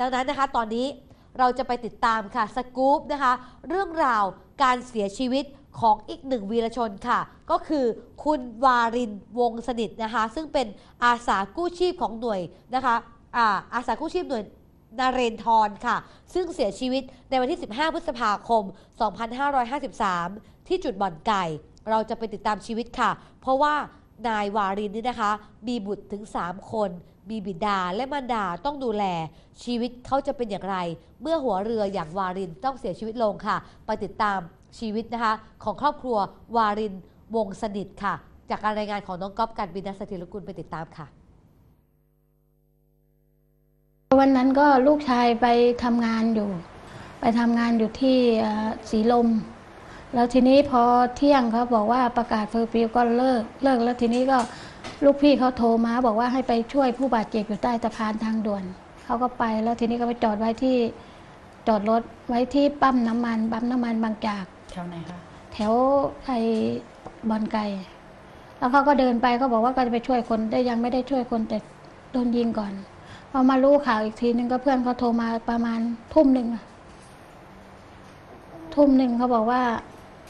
ดังนั้นนะคะตอนนี้เราจะไปติดตามค่ะสกู๊ปนะคะ เรื่องราวการเสียชีวิตของอีกหนึ่งวีรชนค่ะ ก็คือคุณวารินวงสนิทนะคะ ซึ่งเป็นอาสากู้ชีพของหน่วยนะคะอาอาสากู้ชีพหน่วยนาเรนทรค่ะ ซึ่งเสียชีวิตในวันที่ 15 พฤษภาคม 2553 ที่จุดบ่อนไก่ เราจะไปติดตามชีวิตค่ะ เพราะว่า นายวารินนี่นะคะ มีบุตรถึง 3 คน มีบิดาและมารดาต้องดูแล ชีวิตเขาจะเป็นอย่างไร เมื่อหัวเรืออย่างวารินต้องเสียชีวิตลงค่ะ ไปติดตามชีวิตนะคะ ของครอบครัววารินวงสนิทค่ะ จากการรายงานของน้องก๊อฟการบินสถิรกุลไปติดตามค่ะ วันนั้นก็ลูกชายไปทำงานอยู่ ไปทำงานอยู่ที่สีลม แล้วทีนี้พอเที่ยงเขาบอกว่าประกาศเฟอร์ฟิวก็เลิกเลิกแล้วทีนี้ก็ลูกพี่เขาโทรมาบอกว่าให้ไปช่วยผู้บาดเจ็บอยู่ใต้สะพานทางด่วนเขาก็ไปแล้วทีนี้ก็ไปจอดไว้ที่จอดรถไว้ที่ปั๊มน้ำมันปั๊มน้ำมันบางจากแถวไหนคะแถวไอ้บอนไก่แล้วเขาก็เดินไปเขาบอกว่าก็จะไปช่วยคนได้ยังไม่ได้ช่วยคนแต่โดนยิงก่อนพอมารู้ข่าวอีกทีนึงก็เพื่อนเขาโทรมาประมาณทุ่มหนึ่งอะทุ่มหนึ่งเขาบอกว่า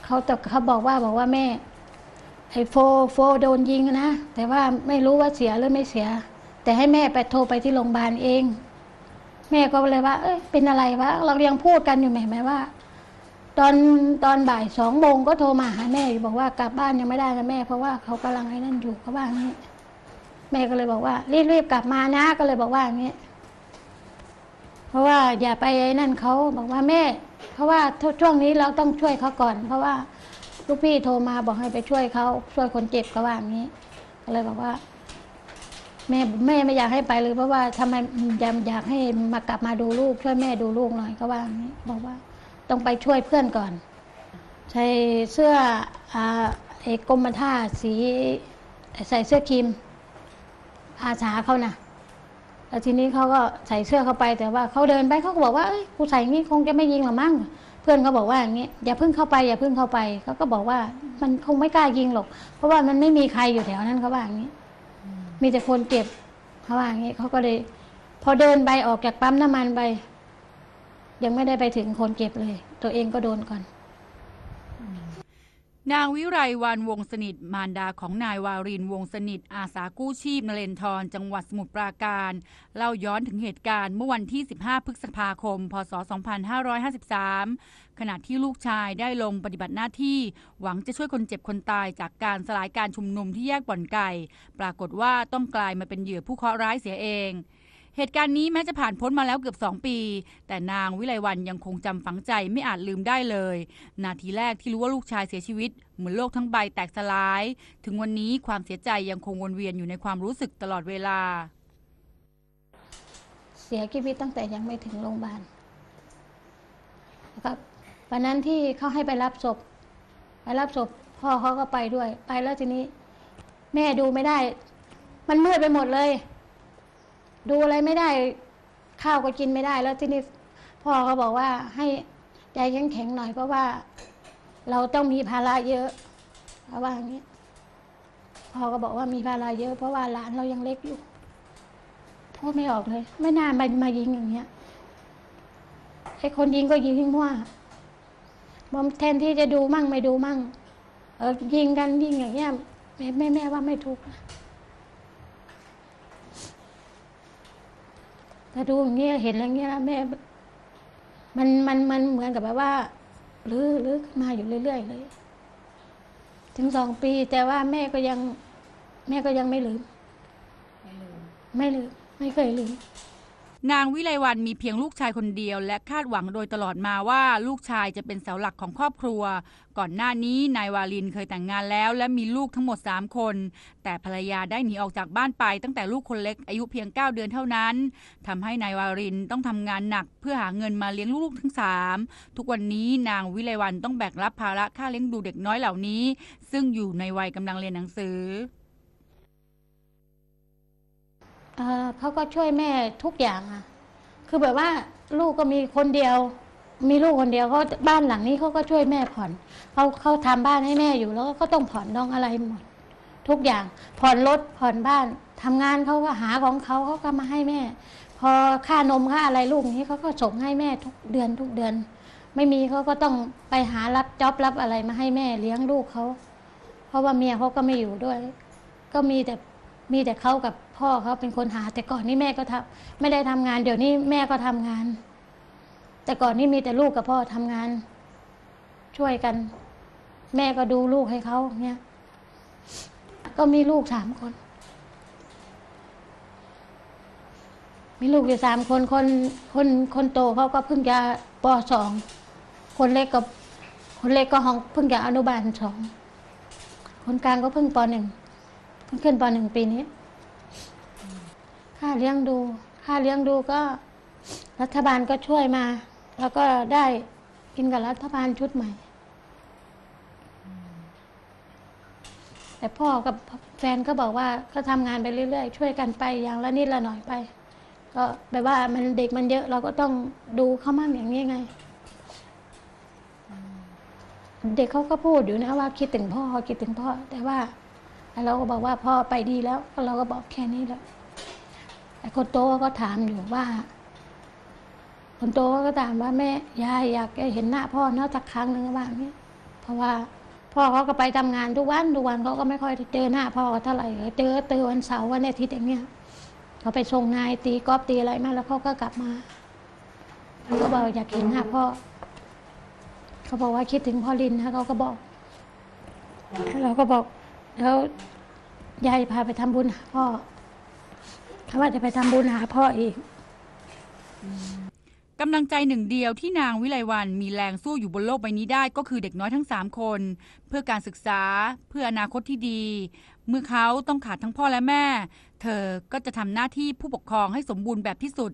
เขาแต่เขาบอกว่าบอกว่าแม่ ไอ้โฟโฟโดนยิงนะ แต่ว่าไม่รู้ว่าเสียหรือไม่เสีย แต่ให้แม่ไปโทรไปที่โรงพยาบาลเอง แม่ก็เลยว่า เอ้ยเป็นอะไรวะเรายังพูดกันอยู่ไหมไหมว่า ตอนตอนบ่ายสองโมงก็โทรมาหาแม่อยู่บอกว่ากลับบ้านยังไม่ได้นะแม่ เพราะว่าเขากำลังไอ้นั่นอยู่เขาว่าอย่างนี้แม่ก็เลยบอกว่ารีบๆกลับมานะก็เลยบอกว่าอย่างนี้ เพราะว่าอย่าไปไอ้นั่นเขาบอกว่าแม่ เพราะว่าช่วงนี้เราต้องช่วยเขาก่อน เพราะว่าลูกพี่โทรมาบอกให้ไปช่วยเขาช่วยคนเจ็บเขาว่าอย่างนี้ก็เลยบอกว่า แม่แม่ไม่อยากให้ไปเลย เพราะว่าทำไมอยากอยากให้มากลับมาดูลูก ช่วยแม่ดูลูกหน่อยเขาว่าอย่างนี้บอกว่าต้องไปช่วยเพื่อนก่อน ใส่เสื้ออ่าเอกกรมท่าสี ใส่เสื้อครีมอาสาเขานะ แล้วทีนี้เขาก็ใส่เสื้อเข้าไปแต่ว่าเขาเดินไปเขาก็บอกว่าเอ้ยกูใส่งนี้คงจะไม่ยิงหรอมั้งเพื่อนเขาบอกว่าอย่างนี้อย่าเพิ่งเข้าไปอย่าเพิ่งเข้าไปเขาก็บอกว่ามันคงไม่กล้ายิงหรอก เพราะว่ามันไม่มีใครอยู่แถวนั้นเขาว่าอย่างนี้มีแต่คนเจ็บเขาว่าอย่างนี้เขาก็เลย พอเดินไปออกจากปั๊มน้ำมันไปยังไม่ได้ไปถึงคนเจ็บเลย ตัวเองก็โดนก่อน นางวิไรวันวงสนิทมารดาของนายวารินวงสนิท อาสากู้ชีพนเรนทรจังหวัดสมุทรปราการเล่าย้อนถึงเหตุการณ์เมื่อวันที่ 15 พฤษภาคม พศ 2553 ขณะที่ลูกชายได้ลงปฏิบัติหน้าที่ หวังจะช่วยคนเจ็บคนตายจากการสลายการชุมนุมที่แยกบ่อนไก่ ปรากฏว่าต้องกลายมาเป็นเหยื่อผู้เคราะห์ร้ายเสียเอง เหตุการณ์นี้แม้จะผ่านพ้นมาแล้วเกือบ 2 ปี แต่นางวิไลวันยังคงจำฝังใจไม่อาจลืมได้เลย นาทีแรกที่รู้ว่าลูกชายเสียชีวิต เหมือนโลกทั้งใบแตกสลาย ถึงวันนี้ความเสียใจยังคงวนเวียนอยู่ในความรู้สึกตลอดเวลา เสียชีวิตตั้งแต่ยังไม่ถึงโรงพยาบาลนะครับวันนั้นที่เขาให้ไปรับศพ ไปรับศพพ่อเขาก็ไปด้วย ไปแล้วทีนี้ แม่ดูไม่ได้ มันมืดไปหมดเลย ดูอะไรไม่ได้ ข้าวก็กินไม่ได้ แล้วที่นี้พ่อเขาบอกว่าให้ใจแข็งๆหน่อยเพราะว่า เราต้องมีภาระเยอะเขาว่าอย่างนี้พ่อก็บอกว่ามีภาระเยอะเพราะว่าหลานเรายังเล็กอยู่พูดไม่ออกเลย ไม่น่ามามายิงอย่างเงี้ยไอ้คนยิงก็ยิงมั่วบอมแทนที่จะดูมั่งไม่ดูมั่ง เออยิงกันยิงอย่างเงี้ยแม่แม่แม่ว่าไม่ถูกนะ ถ้าดูอย่างเงี้ยเห็นอย่างเงี้ยแม่ มันมันมันเหมือนกับแบบว่าลื้อลื้อขึ้นมาอยู่เรื่อยๆเลย ถึงสองปี แต่ว่าแม่ก็ยัง แม่ก็ยังไม่ลืม ไม่ลืม ไม่เคยลืม นางวิไลวันมีเพียงลูกชายคนเดียว และคาดหวังโดยตลอดมาว่าลูกชายจะเป็นเสาหลักของครอบครัว ก่อนหน้านี้นายวาลินเคยแต่งงานแล้ว และมีลูกทั้งหมด 3 คน แต่ภรรยาได้หนีออกจากบ้านไป ตั้งแต่ลูกคนเล็กอายุเพียง 9 เดือนเท่านั้นทำให้นายวารินต้องทำงานหนัก เพื่อหาเงินมาเลี้ยงลูกทั้ง 3 ทุกวันนี้นางวิไลวันต้องแบกรับภาระค่าเลี้ยงดูเด็กน้อยเหล่านี้ ซึ่งอยู่ในวัยกำลังเรียนหนังสือ เอ่อเขาก็ช่วยแม่ทุกอย่างอะคือแบบว่าลูกก็มีคนเดียว มีลูกคนเดียวเขาบ้านหลังนี้เขาก็ช่วยแม่ผ่อนเขาเขาทำบ้านให้แม่อยู่แล้วก็ต้องผ่อนต้องอะไรหมด ทุกอย่างผ่อนรถผ่อนบ้านทำงานเขาก็หาของเขาเขาก็มาให้แม่ พอค่านมค่าอะไรลูกนี้เขาก็ส่งให้แม่ทุกเดือนทุกเดือน ไม่มีเขาก็ต้องไปหารับจ็อบรับอะไรมาให้แม่เลี้ยงลูกเขาเพราะว่าเมียเขาก็ไม่อยู่ด้วย ก็มีแต่ มีแต่เขากับพ่อเขาเป็นคนหา แต่ก่อนนี่แม่ก็ทำไม่ได้ทำงาน เดี๋ยวนี้แม่ก็ทำงาน แต่ก่อนนี่มีแต่ลูกกับพ่อทำงาน ช่วยกัน แม่ก็ดูลูกให้เขาเนี่ยก็มีลูกสามคน มีลูกอยู่สามคนคนคนคนโตเขาก็เพิ่งจะปสองคนเล็กก็คนเล็กก็ห้องเพิ่งจะอนุบาลสองคนกลางก็เพิ่งปหนึ่ง เพิ่งขึ้นปหนึ่งปีนี้ ค่าเลี้ยงดู ค่าเลี้ยงดูก็ รัฐบาลก็ช่วยมา แล้วก็ได้กินกับรัฐบาลชุดใหม่ แต่พ่อกับแฟนก็บอกว่าก็ทำงานไปเรื่อยๆ ช่วยกันไปอย่างละนิดละหน่อยไป ก็แบบว่ามันเด็กมันเยอะเราก็ต้องดูเขามั่งอย่างนี้ไงเด็กเขาก็พูดอยู่นะว่าคิดถึงพ่อคิดถึงพ่อ แต่ว่า เราก็บอกว่าพ่อไปดีแล้วเราก็บอกแค่นี้แล้วไอ้คนโตก็ถามอยู่ว่า คนโตก็ถามว่าแม่ยายอยากเห็นหน้าพ่อเนาะสักครั้งหนึ่งว่าอย่างนี้เพราะว่าพ่อเขาก็ไปทำงานทุกวันทุกวันเขาก็ไม่ค่อยเจอหน้าพ่อเท่าไหร่เจอเจอวันเสาร์วันอาทิตย์อย่างเงี้ยเขาไปส่งนายตีกอล์ฟตีอะไรมาแล้วเขาก็กลับมาเขาก็บอกอยากเห็นหน้าพ่อเขาบอกว่าคิดถึงพ่อลินนะเขาก็บอกเราก็บอก แล้วยายพาไปทำบุญหาพ่อเขาว่าจะไปทำบุญหาพ่ออีกกำลังใจหนึ่งเดียวที่นางวิไลวันมีแรงสู้อยู่บนโลกใบนี้ได้ก็คือเด็กน้อยทั้ง 3 คน เพื่อการศึกษาเพื่ออนาคตที่ดี เมื่อเขาต้องขาดทั้งพ่อและแม่ เธอก็จะทำหน้าที่ผู้ปกครองให้สมบูรณ์แบบที่สุด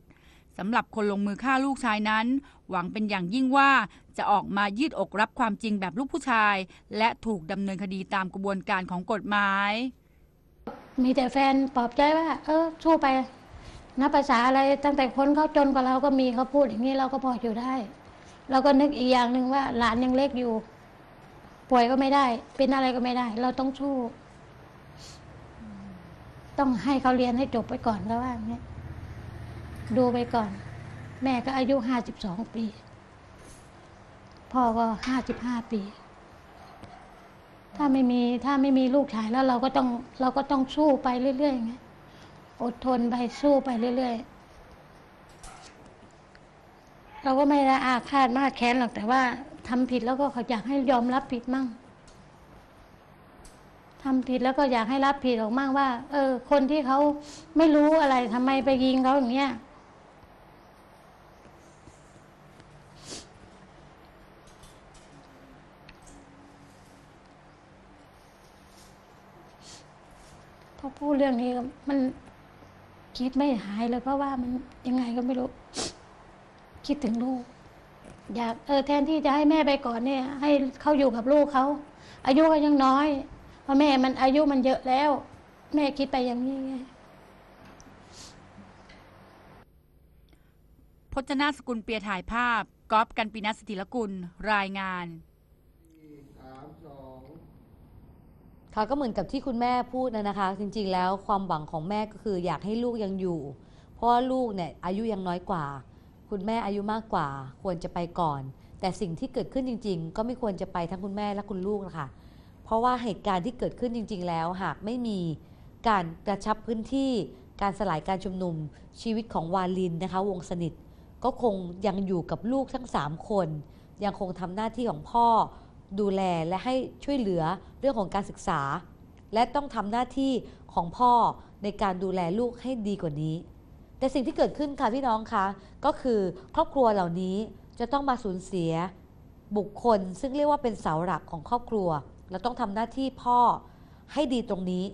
สำหรับคนลงมือฆ่าลูกชายนั้น หวังเป็นอย่างยิ่งว่าจะออกมายืดอกรับความจริงแบบลูกผู้ชาย และถูกดำเนินคดีตามกระบวนการของกฎหมาย มีแต่แฟนปลอบใจว่า เออสู้ไปนับภาษาอะไรตั้งแต่คนเขาจนกว่าเราก็มีเขาพูดอย่างนี้เราก็พออยู่ได้ เราก็นึกอีกอย่างหนึ่งว่าหลานยังเล็กอยู่ ป่วยก็ไม่ได้ เป็นอะไรก็ไม่ได้ เราต้องสู้ ต้องให้เขาเรียนให้จบไปก่อนแล้วว่าอย่างนี้ ดูไปก่อน แม่ก็อายุห้าสิบสองปี พ่อก็ห้าสิบห้าปี ถ้าไม่มีถ้าไม่มีลูกชายแล้วเราก็ต้องเราก็ต้องสู้ไปเรื่อยๆไงอดทนไปสู้ไปเรื่อยๆ เราก็ไม่ได้อาฆาตมากแค้นหรอกแต่ว่าทำผิดแล้วก็เขาอยากให้ยอมรับผิดมั่งทำผิดแล้วก็อยากให้รับผิดออกมั่งว่า เออ คนที่เขาไม่รู้อะไรทำไมไปยิงเขาอย่างเงี้ย อพูดเรื่องนี้มันคิดไม่หายเลยเพราะว่ามันยังไงก็ไม่รู้ คิดถึงลูก อยากเออแทนที่จะให้แม่ไปก่อนเนี่ย ให้เขาอยู่กับลูกเขาอายุก็ยังน้อยเพราะแม่มันอายุมันเยอะแล้ว แม่คิดไปอย่างนี้ไงพจนาสกุลเปียถ่ายภาพก๊อฟกันปีนัสถิรกุล รายงาน ค่ะก็เหมือนกับที่คุณแม่พูดนะนะคะ จริงๆแล้วความหวังของแม่ก็คืออยากให้ลูกยังอยู่ เพราะว่าลูกเนี่ยอายุยังน้อยกว่า คุณแม่อายุมากกว่า ควรจะไปก่อน แต่สิ่งที่เกิดขึ้นจริง ๆ ก็ไม่ควรจะไปทั้งคุณแม่และคุณลูกนะคะเพราะว่าเหตุการณ์ที่เกิดขึ้นจริง ๆ แล้ว หากไม่มีการกระชับพื้นที่ การสลายการชุมนุม ชีวิตของวาลินนะคะ วงสนิท ก็คงยังอยู่กับลูกทั้ง 3 คน ยังคงทำหน้าที่ของพ่อ ดูแลและให้ช่วยเหลือเรื่องของการศึกษา และต้องทำหน้าที่ของพ่อในการดูแลลูกให้ดีกว่านี้ แต่สิ่งที่เกิดขึ้นค่ะพี่น้องคะก็คือครอบครัวเหล่านี้จะต้องมาสูญเสีย บุคคลซึ่งเรียกว่าเป็นเสาหลักของครอบครัว เราต้องทำหน้าที่พ่อให้ดีตรงนี้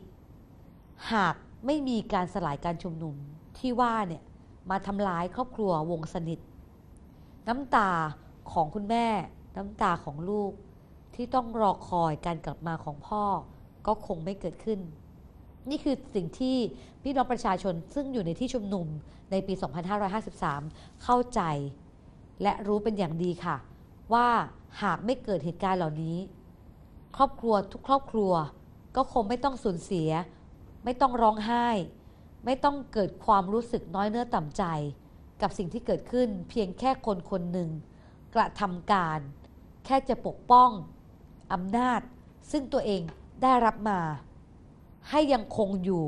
หากไม่มีการสลายการชุมนุมที่ว่าเนี่ยมาทำร้ายครอบครัววงสนิท น้ำตาของคุณแม่ น้ำตาของลูก ที่ต้องรอคอยการกลับมาของพ่อก็คงไม่เกิดขึ้น นี่คือสิ่งที่พี่น้องประชาชนซึ่งอยู่ในที่ชุมนุมในปี 2553 เข้าใจ และรู้เป็นอย่างดีค่ะ ว่าหากไม่เกิดเหตุการณ์เหล่านี้ ครอบครัวทุกครอบครัว ก็คงไม่ต้องสูญเสีย ไม่ต้องร้องไห้ ไม่ต้องเกิดความรู้สึกน้อยเนื้อต่ำใจ กับสิ่งที่เกิดขึ้นเพียงแค่คนคนหนึ่งกระทำการ แค่จะปกป้อง อำนาจ ซึ่งตัวเองได้รับมา ให้ยังคงอยู่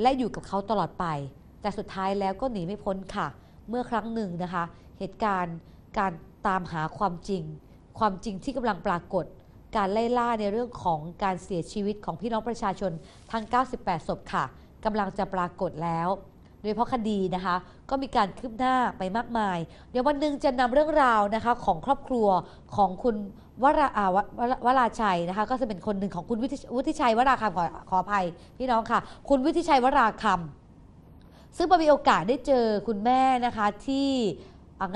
และอยู่กับเขาตลอดไป แต่สุดท้ายแล้วก็หนีไม่พ้นค่ะ เมื่อครั้งหนึ่งนะคะ เหตุการณ์การตามหาความจริง ความจริงที่กำลังปรากฏ การไล่ล่าในเรื่องของการเสียชีวิตของพี่น้องประชาชนทั้ง 98 ศพค่ะกำลังจะปรากฏแล้วโดยเฉพาะคดีนะคะ ก็มีการคืบหน้าไปมากมาย เดี๋ยววันหนึ่งจะนำเรื่องราวนะคะของครอบครัวของคุณ วราอาวววราชัยนะคะก็จะเป็นคนหนึ่งของคุณวุฒิชัยวราคำขอขออภัยพี่น้องค่ะ คุณวิทิชัยวราคำซึ่งมีโอกาสได้เจอคุณแม่นะคะที่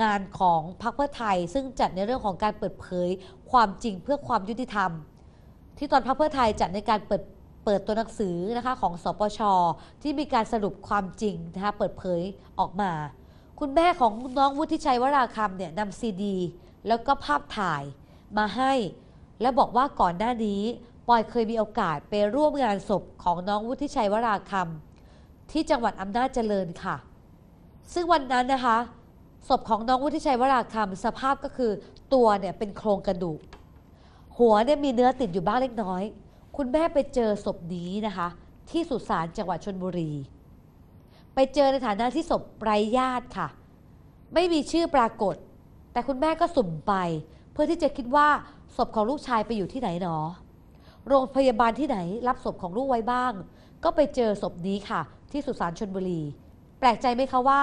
งานของพรรคเพื่อไทย ซึ่งจัดในเรื่องของการเปิดเผยความจริงเพื่อความยุติธรรม ที่ตอนพรรคเพื่อไทยจัดในการเปิดเปิดตัวหนังสือนะคะของสปชที่มีการสรุปความจริงนะคะเปิดเผยออกมา คุณแม่ของน้องวุฒิชัยวราคำเนี่ยนำซีดี แล้วก็ภาพถ่าย มาให้ และบอกว่าก่อนหน้านี้ปอยเคยมีโอกาสไปร่วมงานศพของน้องวุฒิชัยวราคำที่จังหวัดอำนาจเจริญค่ะ ซึ่งวันนั้นนะคะศพของน้องวุฒิชัยวราคำสภาพก็คือตัวเนี่ยเป็นโครงกระดูก หัวเนี่ยมีเนื้อติดอยู่บ้างเล็กน้อย คุณแม่ไปเจอศพนี้นะคะ ที่สุสานจังหวัดชนบุรี ไปเจอในฐานะที่ศพไร้ญาติค่ะ ไม่มีชื่อปรากฏ แต่คุณแม่ก็สุ่มไป พื่อที่จะคิดว่าศพของลูกชายไปอยู่ที่ไหนหนอ โรงพยาบาลที่ไหนรับศพของลูกไว้บ้าง ก็ไปเจอศพนี้ค่ะ ที่สุสานชนบุรี แปลกใจไหมคะว่า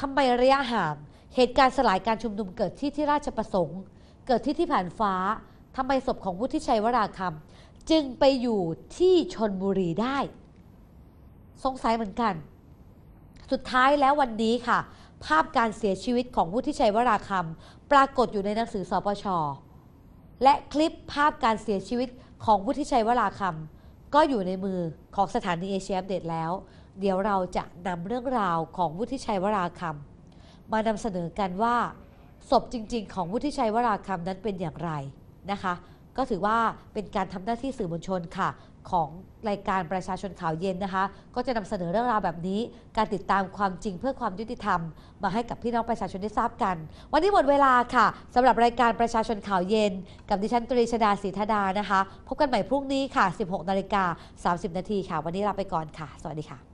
ทำไมระยะห่างเหตุการณ์สลายการชุมนุมเกิดที่ที่ราชประสงค์ เกิดที่ที่ผ่านฟ้าทำไมศพของวุฒิชัยวราคำจึงไปอยู่ที่ชนบุรีได้ สงสัยเหมือนกัน สุดท้ายแล้ววันนี้ค่ะ ภาพการเสียชีวิตของวุฒิชัยวราคำปรากฏอยู่ในหนังสือสปช และคลิปภาพการเสียชีวิตของวุฒิชัยวราคำก็อยู่ในมือของสถานีเอเชียอัปเดตแล้ว เดี๋ยวเราจะนำเรื่องราวของวุฒิชัยวราคำมานำเสนอกันว่าศพจริง ๆ ของวุฒิชัยวราคำนั้นเป็นอย่างไรนะคะ ก็ถือว่าเป็นการทำหน้าที่สื่อมวลชนค่ะ ของรายการประชาชนข่าวเย็นนะคะ ก็จะนำเสนอเรื่องราวแบบนี้ การติดตามความจริงเพื่อความยุติธรรม มาให้กับพี่น้องประชาชนได้ทราบกัน วันนี้หมดเวลาค่ะสำหรับรายการประชาชนข่าวเย็น กับดิฉันตรีชดาศรีธดานะคะ พบกันใหม่พรุ่งนี้ค่ะ 16นาฬิกา30นาทีค่ะ วันนี้ลาไปก่อนค่ะ สวัสดีค่ะ